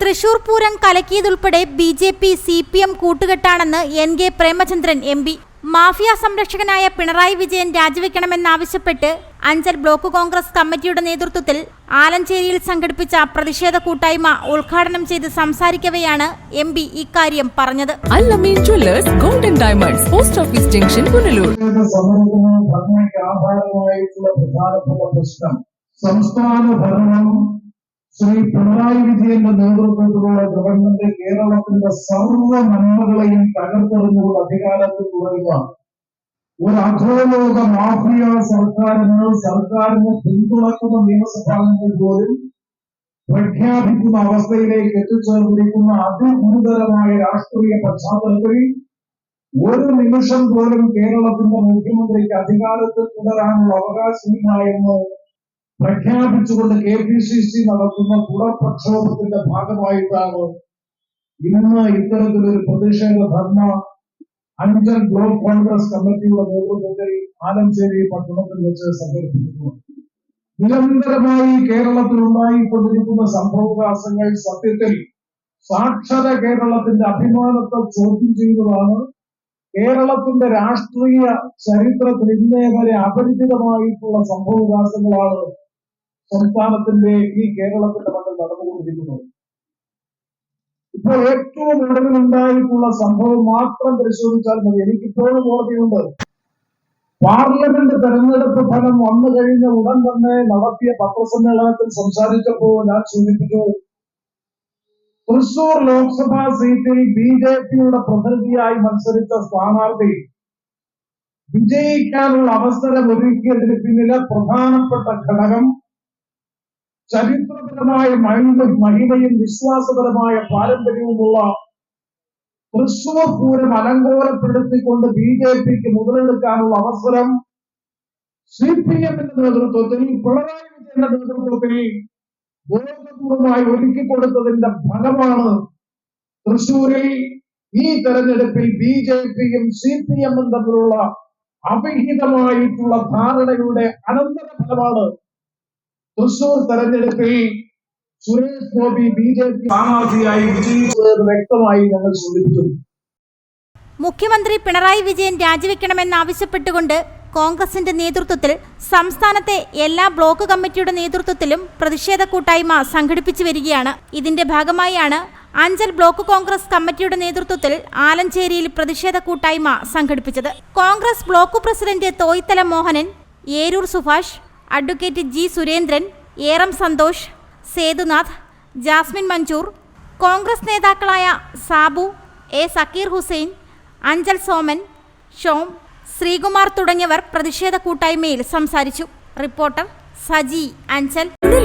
Thrissur Pooram കലക്കിയതുൾപ്പെടെ B J P C P M കൂട്ടുകെട്ടാണെന്ന് N K Premachandran M P. Mafia സംരക്ഷകനായ Pinarayi Vijayan രാജിവെക്കണമെന്നാവശ്യപ്പെട്ട് Anchal block Congress കമ്മിറ്റിയുടെ നേതൃത്വത്തിൽ ആലഞ്ചേരിയിൽ സംഘടിപ്പിച്ച പ്രതിഷേധ കൂട്ടായ്മ ഉദ്ഘാടനം ചെയ്ത് സംസാരിക്കവെയാണ് എം പി ഇക്കാര്യം പറഞ്ഞത്. Golden diamonds post office junction Punalur. സംസ്ഥാന ഭരണം ശ്രീ പിണറായി വിജയന്റെ നേതൃത്വത്തിലുള്ള ഗവൺമെന്റ് കേരളത്തിന്റെ സർവ നന്മകളെയും തകർത്തെറിഞ്ഞുകൊണ്ട് അധികാരത്തിൽ തുടരുക ഒരു അധോലോക മാഫിയ സർക്കാരിന് സർക്കാരിനെ പിന്തുണക്കുന്ന നിയമസഭാംഗങ്ങൾ പോലും പ്രഖ്യാപിക്കുന്ന അവസ്ഥയിലേക്ക് എത്തിച്ചേർന്നിരിക്കുന്ന അതിഗുരുതരമായ രാഷ്ട്രീയ പശ്ചാത്തലത്തിൽ ഒരു നിമിഷം പോലും കേരളത്തിന്റെ മുഖ്യമന്ത്രിക്ക് അധികാരത്തിൽ തുടരാനുള്ള അവകാശമില്ല എന്ന് പ്രഖ്യാപിച്ചുകൊണ്ട് കെ പി സി സി നടത്തുന്ന തുടർ ഭാഗമായിട്ടാണ് ഇന്ന് ഇത്തരത്തിലൊരു പ്രതിഷേധ ധർമ്മ അഞ്ചൽ ബ്ലോക്ക് കോൺഗ്രസ് കമ്മിറ്റിയുടെ നേതൃത്വത്തിൽ ആലഞ്ചേരി പട്ടണത്തിൽ വെച്ച് സംഘടിപ്പിക്കുന്നു നിരന്തരമായി കേരളത്തിൽ ഉണ്ടായിക്കൊണ്ടിരിക്കുന്ന സംഭവവികാസങ്ങൾ സത്യത്തിൽ സാക്ഷര കേരളത്തിന്റെ അഭിമാനത്തെ ചോദ്യം ചെയ്യുന്നതാണ്. കേരളത്തിന്റെ രാഷ്ട്രീയ ചരിത്രത്തിൽ ഇന്നേ വരെ അപരിചിതമായിട്ടുള്ള സംഭവവികാസങ്ങളാണ് സംസ്ഥാനത്തിന്റെ ഈ കേരളത്തിന്റെ മണ്ണിൽ നടന്നുകൊണ്ടിരിക്കുന്നത് ഇപ്പോൾ ഏറ്റവും ഒടുവിൽ ഉണ്ടായിട്ടുള്ള സംഭവം മാത്രം പരിശോധിച്ചാൽ മതി. എനിക്കിപ്പോഴും ഓർമ്മയുണ്ട്. പാർലമെന്റ് തെരഞ്ഞെടുപ്പ് ഫലം വന്നു കഴിഞ്ഞ ഉടൻ തന്നെ നടത്തിയ പത്രസമ്മേളനത്തിൽ സംസാരിച്ചപ്പോൾ ഞാൻ സൂചിപ്പിച്ചു. തൃശൂർ ലോക്സഭാ സീറ്റിൽ ബി ജെ പിയുടെ പ്രതിനിധിയായി മത്സരിച്ച സ്ഥാനാർത്ഥി വിജയിക്കാനുള്ള അവസരം ഒരുക്കിയതിന് പിന്നിലെ പ്രധാനപ്പെട്ട ഘടകം ചരിത്രപരമായ മഹിമ മഹിമയും വിശ്വാസപരമായ പാരമ്പര്യവുമുള്ള തൃശൂർ പൂരം അലങ്കോലപ്പെടുത്തിക്കൊണ്ട് ബി ജെ പിക്ക് മുതലെടുക്കാനുള്ള അവസരം സി പി എമ്മിന്റെ നേതൃത്വത്തിൽ പിണറായി വിജയന്റെ നേതൃത്വത്തിൽ ബോധപൂർവമായി ഒരുക്കി കൊടുത്തതിന്റെ ഫലമാണ് തൃശൂരിൽ ഈ തെരഞ്ഞെടുപ്പിൽ ബി ജെ പിയും സി പി എമ്മും തമ്മിലുള്ള അവിഹിതമായിട്ടുള്ള ധാരണയുടെ അനന്തരഫലമാണ് തൃശൂർ തെരഞ്ഞെടുപ്പിൽ Suresh Gopi B J P സ്ഥാനാർത്ഥിയായി വിജയിച്ചത് വ്യക്തമായി ഞങ്ങൾ സൂചിപ്പിച്ചു മുഖ്യമന്ത്രി പിണറായി വിജയൻ രാജിവെക്കണമെന്നാവശ്യപ്പെട്ടുകൊണ്ട് കോൺഗ്രസിന്റെ നേതൃത്വത്തിൽ സംസ്ഥാനത്തെ എല്ലാ ബ്ലോക്ക് കമ്മിറ്റിയുടെ നേതൃത്വത്തിലും പ്രതിഷേധ കൂട്ടായ്മ സംഘടിപ്പിച്ചു വരികയാണ്. ഇതിന്റെ ഭാഗമായാണ് അഞ്ചൽ ബ്ലോക്ക് കോൺഗ്രസ് കമ്മിറ്റിയുടെ നേതൃത്വത്തിൽ ആലഞ്ചേരിയിൽ പ്രതിഷേധ കൂട്ടായ്മ സംഘടിപ്പിച്ചത്. Congress block president Thoythala Mohanan Eroor Subhash advocate G Surendran Eram Santhosh Sethunath Jasmin Manjoor Congress നേതാക്കളായ സാബു എ സക്കീർ ഹുസൈൻ അഞ്ചൽ സോമൻ ഷോം ശ്രീകുമാർ തുടങ്ങിയവർ പ്രതിഷേധ കൂട്ടായ്മയിൽ സംസാരിച്ചു. റിപ്പോർട്ടർ സജി അഞ്ചൽ.